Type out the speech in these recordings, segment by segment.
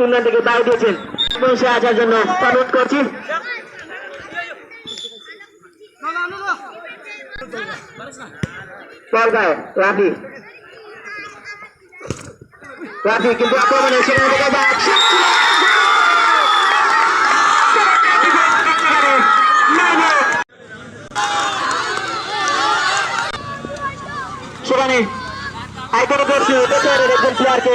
England থেকে বাইরে দিয়েছেন। বসে আসার জন্য অনুরোধ করছি। রাফি রাফি কিন্তু আক্রমণে সেখানে যাক সেখানে আইকনে করছি পেছনের প্লেয়ারকে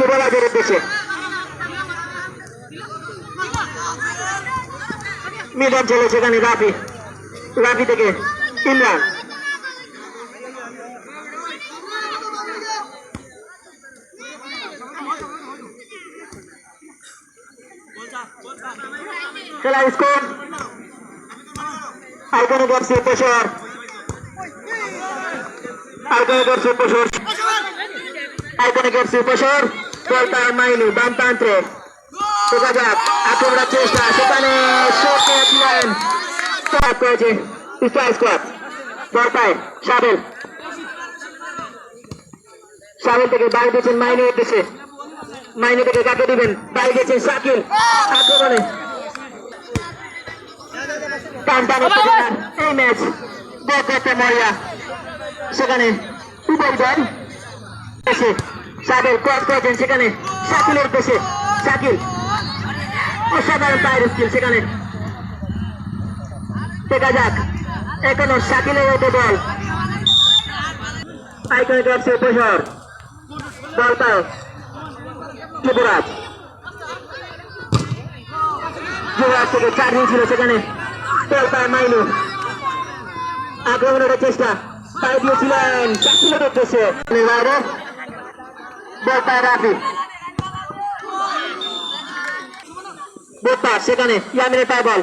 যুবরাজের উদ্দেশ্যে মিডন ছেলে সেখানে রাফি। রাফি থেকে ইমরান। খেলা স্কোর। আইকনে করছে পেশর। আইকনে করছে পেশর। আইকনে করছে পেশর। বলতার মাইনি বাম প্রান্তে দেখা যাক আক্রমণের চেষ্টা সেখানে শট নিয়েছিলেন স্টপ করেছে স্ট্রাইক স্কোয়াড বলতায় সাবেল সাবেল থেকে বাইরে দিয়েছেন মাইনে উদ্দেশ্যে মাইনে থেকে কাকে দিবেন বাইরে দিয়েছেন শাকিল আক্রমণে টান টান এই ম্যাচ বকতে মরিয়া সেখানে উভয় দল এসে সাবেল ক্রস করেছেন সেখানে শাকিলের দেশে। শাকিল, অসাধারণ পায়ের স্কিল সেখানে। দেখা যাক, এখনও শাকিলের মতো বল আইকনে করছে উপসর। বল যুবরাজ। যুবরাজ থেকে চার ছিল সেখানে। বল পায় মাইনু। আক্রমণের চেষ্টা। পাই দিয়েছিলেন শাকিলের উদ্দেশ্যে। বল পায় রাফি বোপা সেখানে ইয়ামিনের পায় বল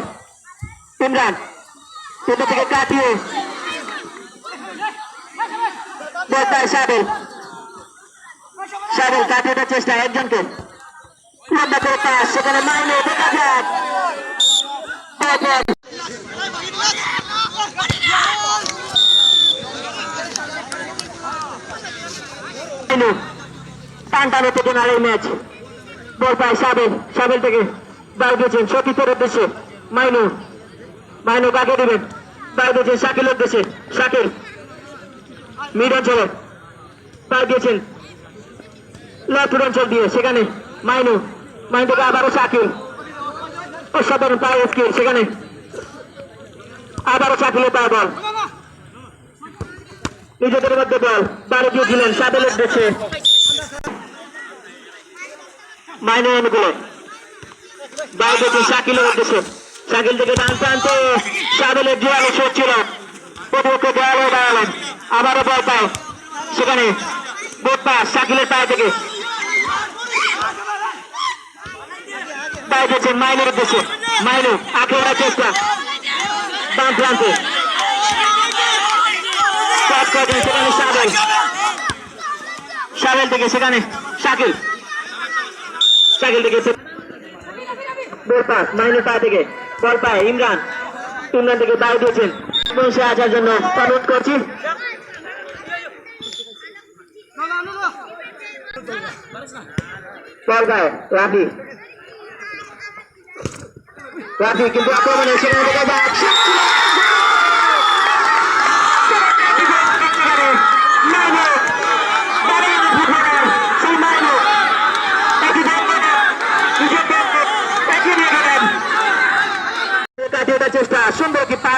ইমরান পেটে থেকে কাটিয়ে বল পায় সাবেল সাবেল কাটিয়ে চেষ্টা একজনকে লম্বা করে পাস সেখানে মাইনে দেখা যাক বল বল মাইনু টান টান এই ম্যাচ। বল পায় সাবেল সাবেল থেকে বাইরে দিয়েছেন সতীতের উদ্দেশ্যে মাইনু। মাইনু কাকে দেবেন? বাইরে দিয়েছেন শাকিলের উদ্দেশ্যে। শাকিল মিড অঞ্চলে বাইরে দিয়েছেন লেফট অঞ্চল দিয়ে সেখানে মাইনু। মাইনু থেকে আবারও শাকিল। অসাধারণ পায় স্কিল সেখানে। আবারও শাকিলের পায় বল। নিজেদের মধ্যে বল। বাইরে দিয়েছিলেন সাবেলের উদ্দেশ্যে। মাইনু অনুকূলে বাইরে শাকিলের উদ্দেশ্যে। শাকিল থেকে ডান প্রান্তে সাবেলের জোয়ালো শোট ছিল প্রতিপক্ষ দাঁড়ালেন আবারও বল পায়। সেখানে বোট পাস শাকিলের পায়ে থেকে। বাইরেছেন মাইনের উদ্দেশ্যে। মাইনু আক্রমণের চেষ্টা। বাম প্রান্তে। সেখানে সাবেল সাবেল থেকে সেখানে শাকিল। শাকিল থেকে বল পাস মাইনের পা থেকে। বল পায় ইমরান। ইমরান থেকে বাইরে দিয়েছেন। বসে আসার জন্য অনুরোধ করছি। রাফি। রাফি, কিন্তু আক্রমণে সেখানে দেখা যাক মাইনো দাঁড়িয়ে সেই মাইনো একই নিজের একই নিয়ে গেলেন কাটিয়ে দেওয়ার চেষ্টা